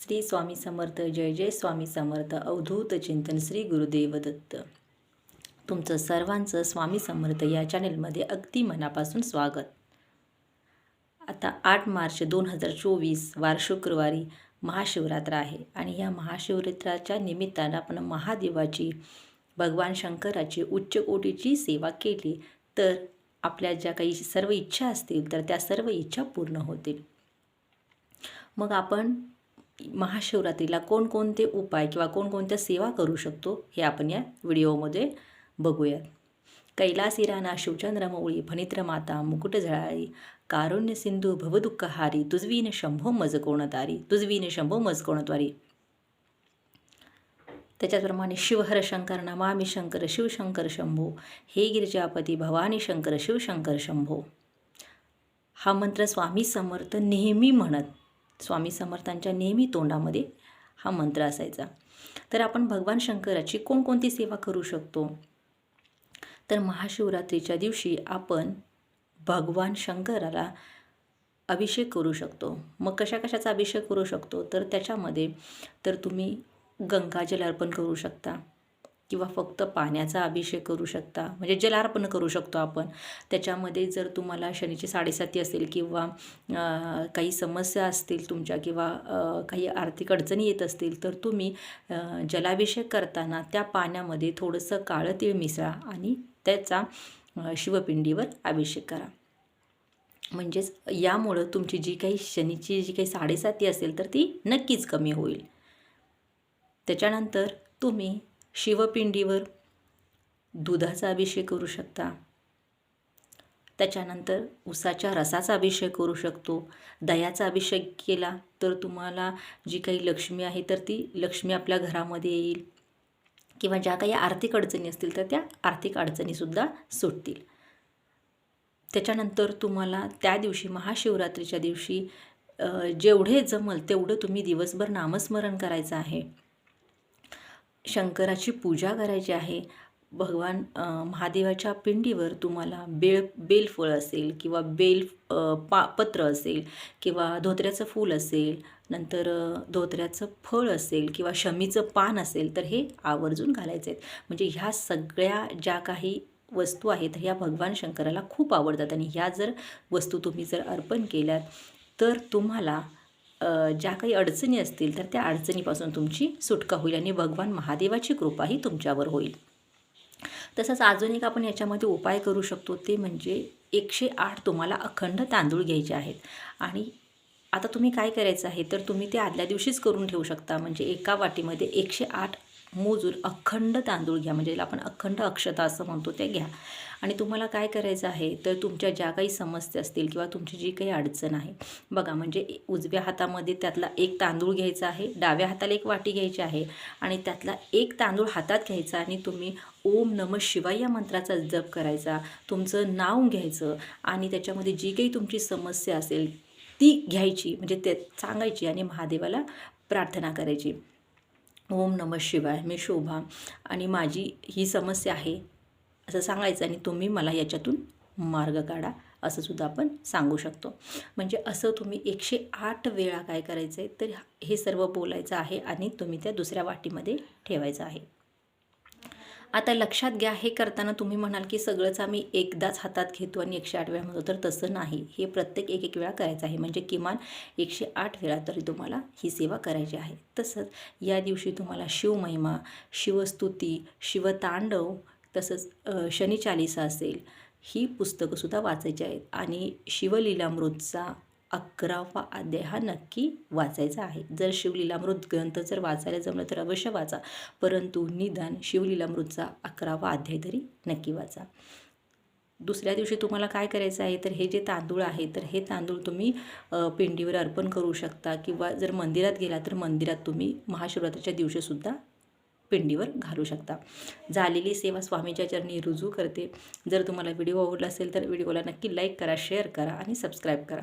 श्री स्वामी समर्थ जय जय स्वामी समर्थ अवधूत चिंतन श्री गुरुदेव दत्त. तुमचं सर्वांचं स्वामी समर्थ या चॅनेलमध्ये अगदी मनापासून स्वागत. आता आठ मार्च दोन हजार चोवीस वार शुक्रवारी महाशिवरात्र आहे आणि या महाशिवरात्राच्या निमित्तानं आपण महादेवाची भगवान शंकराची उच्च कोटीची सेवा केली तर आपल्या ज्या काही सर्व इच्छा असतील तर त्या सर्व इच्छा पूर्ण होतील. मग आपण महाशिवरात्रीला कोणकोणते उपाय किंवा कोणकोणत्या सेवा करू शकतो हे आपण या व्हिडिओमध्ये बघूयात. कैलासी राणा शिवचंद्र मौळी फणित्र माता मुकुट झळाळी कारुण्य सिंधू भवदुःखहारी तुझवीन शंभो मज कोणतारी तुझवीन शंभो मज कोणत्वारी त्याच्याचप्रमाणे शिवहर शंकर नमामी शंकर शिवशंकर शंभो हे गिरिजापती भवानी शंकर शिवशंकर शंभो. हा मंत्र स्वामी समर्थ नेहमी म्हणत स्वामी समर्थांच्या नेहमी तोंडामध्ये हा मंत्र असायचा. तर आपण भगवान शंकराची कोणकोणती सेवा करू शकतो? तर महाशिवरात्रीच्या दिवशी आपण भगवान शंकराला अभिषेक करू शकतो. मग कशा कशाचा अभिषेक करू शकतो? तर त्याच्यामध्ये तर तुम्ही गंगाजल अर्पण करू शकता. किंवा फक्त पाण्याचा अभिषेक करू शकता? म्हणजे जलार्पण करू शकतो आपण. त्याच्यामध्ये जर तुम्हाला शनीची साडेसाती असेल किंवा काही समस्या असतील तुमच्या किंवा काही आर्थिक अडचणी येत असतील तर तुम्ही जलाभिषेक करताना त्या पाण्यामध्ये थोडंसं काळं तीळ मिसळा आणि त्याचा शिवपिंडीवर अभिषेक करा. म्हणजेच यामुळं तुमची जी काही शनीची जी काही साडेसाती असेल तर ती नक्कीच कमी होईल. त्याच्यानंतर तुम्ही शिवपिंडीवर दुधाचा अभिषेक करू शकता. त्याच्यानंतर उसाच्या रसाचा अभिषेक करू शकतो. दह्याचा अभिषेक केला तर तुम्हाला जी काही लक्ष्मी आहे तर ती लक्ष्मी आपल्या घरामध्ये येईल. किंवा ज्या काही आर्थिक अडचणी असतील तर त्या आर्थिक अडचणीसुद्धा सुटतील. त्याच्यानंतर तुम्हाला त्या दिवशी महाशिवरात्रीच्या दिवशी जेवढे जमल तेवढं तुम्ही दिवसभर नामस्मरण करायचं आहे. शंकराची पूजा करायची आहे भगवान महादेवाच्या पिंडीवर तुम्हाला बेळ बेलफळ असेल किंवा बेल पा पत्र असेल किंवा धोत्र्याचं फूल असेल नंतर धोत्र्याचं फळ असेल किंवा शमीचं पान असेल तर हे आवर्जून घालायचे आहेत म्हणजे ह्या सगळ्या ज्या काही वस्तू आहेत ह्या भगवान शंकराला खूप आवडतात. आणि ह्या जर वस्तू तुम्ही जर अर्पण केल्यात तर तुम्हाला ज्या काही अडचणी असतील तर त्या अडचणीपासून तुमची सुटका होईल आणि भगवान महादेवाची कृपाही तुमच्यावर होईल. तसंच अजून एक आपण याच्यामध्ये उपाय करू शकतो ते म्हणजे एकशे आठ तुम्हाला अखंड तांदूळ घ्यायचे आहेत. आणि आता तुम्ही काय करायचं आहे तर तुम्ही ते आदल्या दिवशीच करून ठेवू शकता. म्हणजे एका वाटीमध्ये एकशे आठ मोजून अखंड तांदूळ घ्या. म्हणजे आपण अखंड अक्षता असं म्हणतो ते घ्या. आणि तुम्हाला काय करायचं आहे तर तुमच्या ज्या काही समस्या असतील किंवा तुमची जी काही अडचण आहे बघा म्हणजे उजव्या हातामध्ये त्यातला एक तांदूळ घ्यायचा आहे डाव्या हाताला एक वाटी घ्यायची आहे आणि त्यातला एक तांदूळ हातात घ्यायचा आणि तुम्ही ओम नम शिवाय या मंत्राचा जप करायचा तुमचं नाव घ्यायचं आणि त्याच्यामध्ये जी काही तुमची समस्या असेल ती घ्यायची. म्हणजे ते सांगायची आणि महादेवाला प्रार्थना करायची. ओम नम शिवाय मी शोभा. आणि माझी ही समस्या आहे असं सांगायचं आणि तुम्ही मला याच्यातून मार्ग काढा असं सुद्धा आपण सांगू शकतो. म्हणजे असं तुम्ही एकशे आठ वेळा काय करायचं आहे तर हे सर्व बोलायचं आहे आणि तुम्ही त्या दुसऱ्या वाटीमध्ये ठेवायचं आहे. आता लक्षात घ्या हे करताना तुम्ही म्हणाल की सगळंच आम्ही एकदाच हातात घेतो आणि एकशे आठ वेळा म्हणतो तर तसं नाही. हे प्रत्येक एक एक वेळा करायचं आहे. म्हणजे किमान एकशे आठ वेळा तरी तुम्हाला ही सेवा करायची आहे. तसंच या दिवशी तुम्हाला शिवमहिमा शिवस्तुती शिवतांडव तसंच शनी चालिसा असेल ही पुस्तकंसुद्धा वाचायची आहेत. आणि शिवलीलामृतचा अकरावा अध्याय हा नक्की वाचायचा आहे. जर शिवलीलामृत ग्रंथ जर वाचायला जमलं तर अवश्य वाचा. परंतु निदान शिवलीलामृतचा अकरावा अध्याय तरी नक्की वाचा. दुसऱ्या दिवशी तुम्हाला काय करायचं आहे? तर हे जे तांदूळ आहे तर हे तांदूळ तुम्ही पिंडीवर अर्पण करू शकता किंवा जर मंदिरात गेला तर मंदिरात तुम्ही महाशिवरात्रीच्या दिवशीसुद्धा पिंडीवर घालू शकता. झालेली सेवा स्वामीच्या चरणी रुजू करते. जर तुम्हाला व्हिडिओ आवडला असेल तर व्हिडिओला नक्की लाईक करा शेअर करा आणि सबस्क्राईब करा.